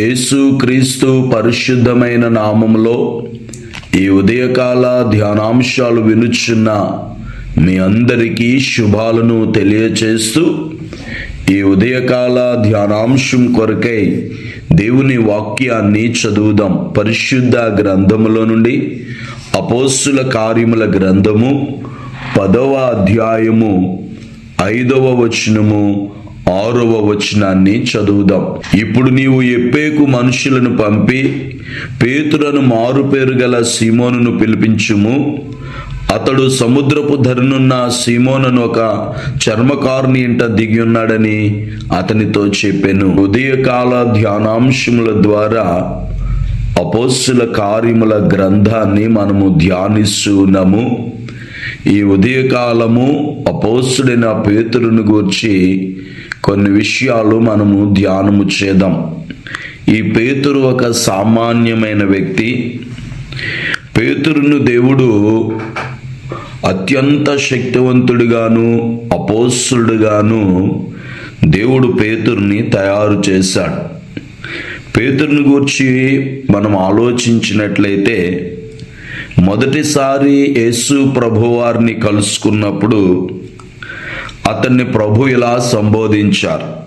యేసుక్రీస్తు పరిశుద్ధమైన నామములో ఈ ఉదయకాల ధ్యానాంశాలు వినుచున్న మీ అందరికీ శుభాలను తెలియచేస్తూ ఈ ఉదయకాల ధ్యానాంశం కొరకై దేవుని వాక్యాన్ని చదువుదాం. పరిశుద్ధ గ్రంథములో నుండి అపోస్సుల కార్యముల గ్రంథము పదవ అధ్యాయము ఐదవ వచనము ఆరవ వచనాన్ని చదువుదాం. ఇప్పుడు నీవు ఎప్పేకు మనుషులను పంపి పేతులను మారుపేరు గల సీమోనును పిలిపించుము. అతడు సముద్రపు ధరనున్న సీమోనను ఒక చర్మకారుని ఇంట దిగి ఉన్నాడని అతనితో చెప్పాను. ఉదయకాల ధ్యానాంశముల ద్వారా అపోస్సుల కార్యముల గ్రంథాన్ని మనము ధ్యానిస్తున్నాము. ఈ ఉదయకాలము అపోస్తుడైన పేతురును గూర్చి కొన్ని విషయాలు మనము ధ్యానము చేద్దాం. ఈ పేతురు ఒక సామాన్యమైన వ్యక్తి. పేతురును దేవుడు అత్యంత శక్తివంతుడిగాను అపోసుడుగాను దేవుడు పేతుర్ని తయారు చేశాడు. పేతుర్ని గూర్చి మనం ఆలోచించినట్లయితే మొదటిసారి యేసు ప్రభువారిని కలుసుకున్నప్పుడు అతన్ని ప్రభు ఇలా సంబోధించారు.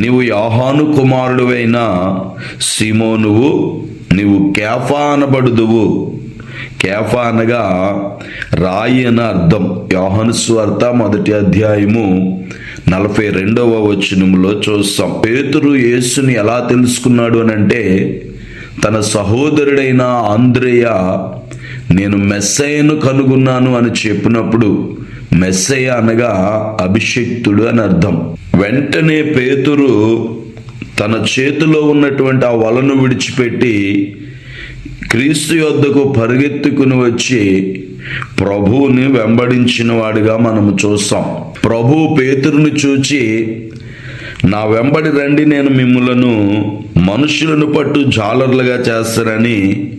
నీవు యాహాను కుమారుడువైన సిమోనువు నీవు కేఫా అనబడుదువు. కేఫా అనగా రాయి అని అర్థం. యోహను స్వార్త మొదటి అధ్యాయము నలభై రెండవ వచనంలో చూస్తాం. పేతురు యేసుని ఎలా తెలుసుకున్నాడు అని అంటే తన సహోదరుడైన ఆంధ్రేయ నేను మెస్సయ్యను కనుగొన్నాను అని చెప్పినప్పుడు మెస్సయ్య అనగా అభిషక్తుడు అని అర్థం. వెంటనే పేతురు తన చేతిలో ఉన్నటువంటి ఆ వలను విడిచిపెట్టి క్రీస్తు యొద్దకు పరిగెత్తుకుని వచ్చి ప్రభువుని వెంబడించిన వాడిగా మనము చూస్తాం. ప్రభు పేతురుని చూచి నా వెంబడి రండి నేను మిమ్ములను మనుషులను పట్టు జాలర్లుగా చేస్తానని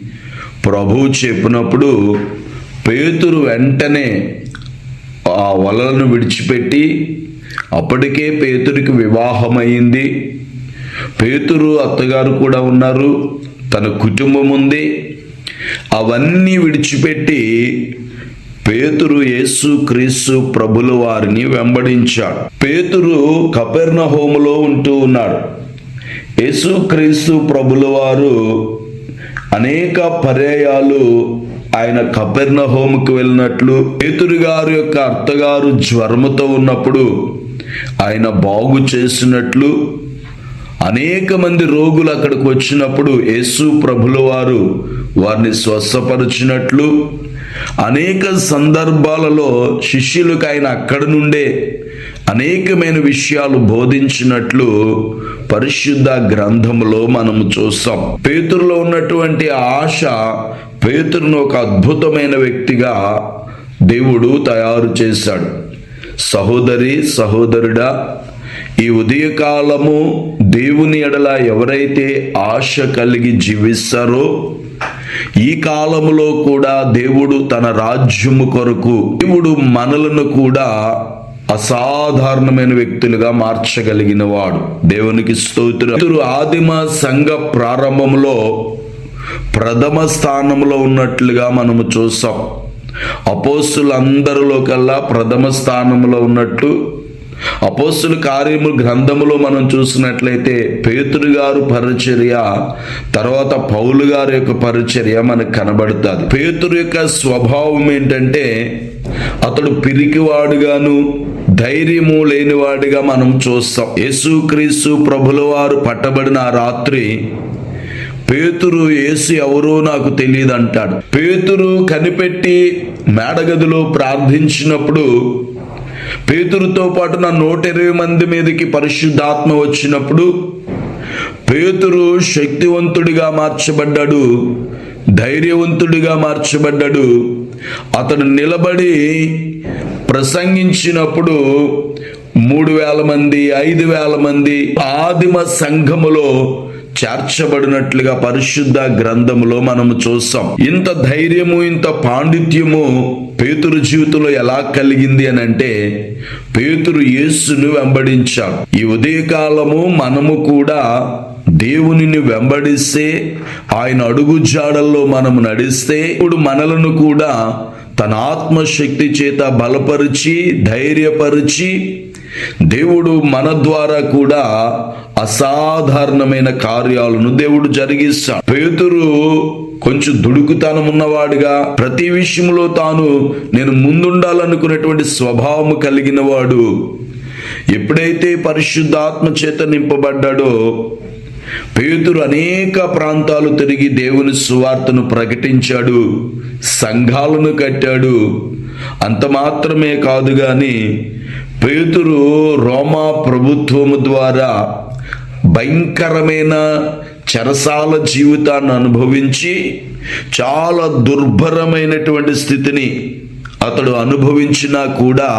ప్రభువు చెప్పినప్పుడు పేతురు వెంటనే ఆ వలలను విడిచిపెట్టి అప్పటికే పేతురికి వివాహమైంది. పేతురు అత్తగారు కూడా ఉన్నారు. తన కుటుంబం ఉంది. అవన్నీ విడిచిపెట్టి పేతురు యేసు క్రీస్తు ప్రభుల వారిని వెంబడించాడు. పేతురు కపెర్ణ హోములో ఉంటూ ఉన్నాడు. యేసు క్రీస్తు ప్రభుల వారు అనేక పర్యాయాలు ఆయన కపెర్ణ హోమ్కి వెళ్ళినట్లు పేతురు గారు యొక్క అత్తగారు జ్వరముతో ఉన్నప్పుడు ఆయన బాగు చేసినట్లు అనేక మంది రోగులు అక్కడికి వచ్చినప్పుడు యేసు ప్రభుల వారు వారిని స్వస్థపరిచినట్లు అనేక సందర్భాలలో శిష్యులకు ఆయన అక్కడి నుండే అనేకమైన విషయాలు బోధించినట్లు పరిశుద్ధ గ్రంథములో మనము చూస్తాం. పేతురులో ఉన్నటువంటి ఆశ పేతురును ఒక అద్భుతమైన వ్యక్తిగా దేవుడు తయారు చేశాడు. సహోదరి సహోదరుడా ఈ ఉదయకాలము దేవుని ఎడల ఎవరైతే ఆశ కలిగి జీవిస్తారో ఈ కాలములో కూడా దేవుడు తన రాజ్యము కొరకు దేవుడు మనలను కూడా అసాధారణమైన వ్యక్తులుగా మార్చగలిగిన వాడు దేవునికి స్తోత్రుడు ఆదిమ సంఘ ప్రారంభంలో ప్రథమ స్థానంలో ఉన్నట్లుగా మనము చూసాం. అపోస్తులందరిలో కల్లా ప్రథమ స్థానంలో ఉన్నట్టు అపోస్తుల కార్యము గ్రంథములో మనం చూసినట్లయితే పేతురు గారు పరిచర్య తర్వాత పౌలు గారి యొక్క పరిచర్య మనకు కనబడుతుంది. పేతురు యొక్క స్వభావం ఏంటంటే అతడు పిరికివాడుగాను ధైర్యము లేనివాడిగా మనం చూస్తాం. యేసుక్రీస్తు ప్రభుల వారు పట్టబడిన ఆ రాత్రి పేతురు యేసు ఎవరో నాకు తెలియదు అంటాడు పేతురు కనిపెట్టి మేడగదిలో ప్రార్థించినప్పుడు పేతురుతో పాటు నా నూట ఇరవై మంది మీదకి పరిశుద్ధాత్మ వచ్చినప్పుడు పేతురు శక్తివంతుడిగా మార్చబడ్డాడు ధైర్యవంతుడిగా మార్చబడ్డాడు. అతడు నిలబడి ప్రసంగించినప్పుడు మూడు వేల మంది ఐదు వేల మంది ఆదిమ సంఘములో చేర్చబడినట్లుగా పరిశుద్ధ గ్రంథములో మనము చూస్తాం. ఇంత ధైర్యము ఇంత పాండిత్యము పేతురు జీవితంలో ఎలా కలిగింది అని అంటే పేతురు యేసును వెంబడించాడు. ఈ ఉదయకాలము మనము కూడా దేవునిని వెంబడిస్తే ఆయన అడుగు జాడల్లో మనము నడిస్తే ఇప్పుడు మనలను కూడా తన ఆత్మశక్తి చేత బలపరిచి ధైర్యపరిచి దేవుడు మన ద్వారా కూడా అసాధారణమైన కార్యాలను దేవుడు జరిగిస్తాడు. పేతురు కొంచెం దుడుకుతనం ఉన్నవాడుగా ప్రతి విషయంలో తాను నేను ముందుండాలనుకునేటువంటి స్వభావం కలిగిన వాడు. ఎప్పుడైతే పరిశుద్ధాత్మ చేత నింపబడ్డాడో పేతురు అనేక ప్రాంతాలు తిరిగి దేవుని సువార్తను ప్రకటించాడు సంఘాలను కట్టాడు. అంత మాత్రమే కాదు గాని పేతురు రోమా ప్రభుత్వము ద్వారా భయంకరమైన చెరసాల జీవితాన్ని అనుభవించి చాలా దుర్భరమైనటువంటి స్థితిని అతడు అనుభవించినా కూడా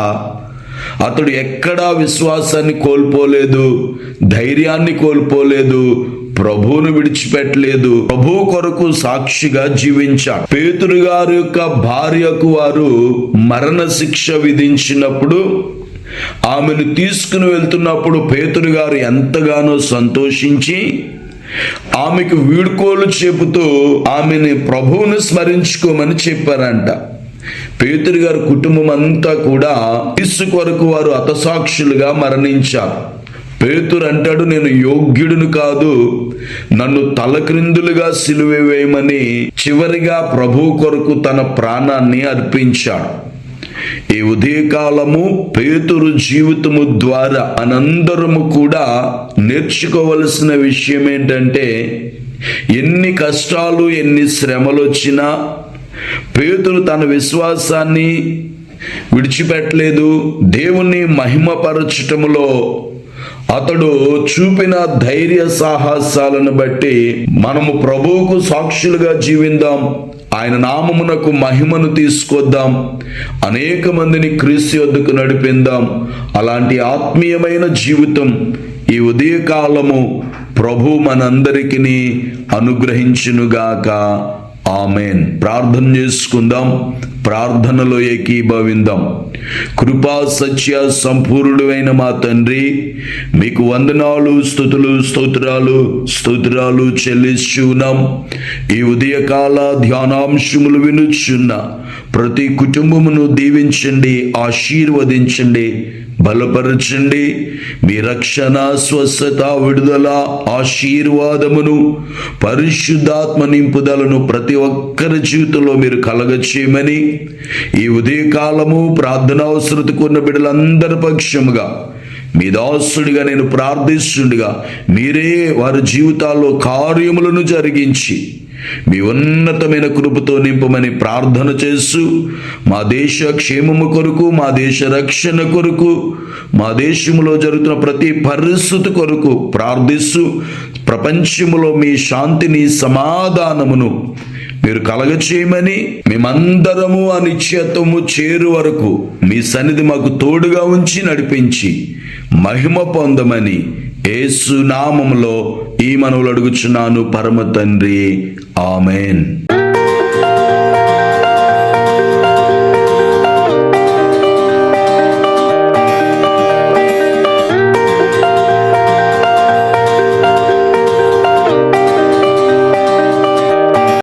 అతడు ఎక్కడా విశ్వాసాన్ని కోల్పోలేదు ధైర్యాన్ని కోల్పోలేదు ప్రభువును విడిచిపెట్టలేదు. ప్రభు కొరకు సాక్షిగా జీవించాడు. పేతురు గారి యొక్క భార్యకు వారు మరణ శిక్ష విధించినప్పుడు ఆమెను తీసుకుని వెళ్తున్నప్పుడు పేతురు గారు ఎంతగానో సంతోషించి ఆమెకు వీడ్కోలు చెబుతూ ఆమెని ప్రభువును స్మరించుకోమని చెప్పారంట. పేతురు గారి కుటుంబం అంతా కూడా క్రీస్తు కొరకు వారు అతసాక్షులుగా మరణించారు. పేతురు అంటాడు నేను యోగ్యుడును కాదు. నన్ను తలక్రిందులుగా సిలువ వేయమని చివరిగా ప్రభు కొరకు తన ప్రాణాన్ని అర్పించాడు. ఈ ఉదయకాలము పేతురు జీవితము ద్వారా అనందరము కూడా నేర్చుకోవలసిన విషయం ఏంటంటే ఎన్ని కష్టాలు ఎన్ని శ్రమలు వచ్చినా పేతురు తన విశ్వాసాన్ని విడిచిపెట్టలేదు. దేవుణ్ణి మహిమపరచటములో అతడు చూపిన ధైర్య సాహసాలను బట్టి మనము ప్రభువుకు సాక్షులుగా జీవిందాం. ఆయన నామమునకు మహిమను తీసుకొద్దాం. అనేక మందిని క్రీస్తు వద్దకు నడిపిందాం. అలాంటి ఆత్మీయమైన జీవితం ఈ ఉదయకాలము ప్రభు మనందరికీ అనుగ్రహించునుగాక. ఆమెన్. ప్రార్థన చేసుకుందాం. ప్రార్థనలో ఏకీభవిందాం. కృపా సత్య సంపూర్ణుడైన మా తండ్రి మీకు వందనాలు స్థుతులు స్తోత్రాలు స్తోత్రాలు చెల్లిస్తున్నాం ఈ ఉదయకాల ధ్యానాంశములు వినుచున్న ప్రతి కుటుంబమును దీవించండి ఆశీర్వదించండి. బలపరచండి. మీ రక్షణ స్వస్థత విడుదల ఆశీర్వాదమును పరిశుద్ధాత్మ నింపుదలను ప్రతి ఒక్కరి జీవితంలో మీరు కలగచేయమని ఈ ఉదయకాలము ప్రార్థన అవసరతకు ఉన్న బిడ్డలందరి పక్షముగా మీ దాసుడిగా నేను ప్రార్థిస్తుండగా మీరే వారి జీవితాల్లో కార్యములను జరిగించి మీ ఉన్నతమైన కృపతో నింపమని ప్రార్థన చేస్తూ మా దేశ క్షేమము కొరకు మా దేశ రక్షణ కొరకు మా దేశంలో జరుగుతున్న ప్రతి పరిస్థితి కొరకు ప్రార్థిస్తూ ప్రపంచములో మీ శాంతిని సమాధానమును మీరు కలగచేయమని మేమందరము ఆ చేరు వరకు మీ సన్నిధి మాకు తోడుగా ఉంచి నడిపించి మహిమ పొందమని ఏసునామంలో ఈ మనవులు అడుగుచున్నాను పరమ తండ్రి. ఆమెన్.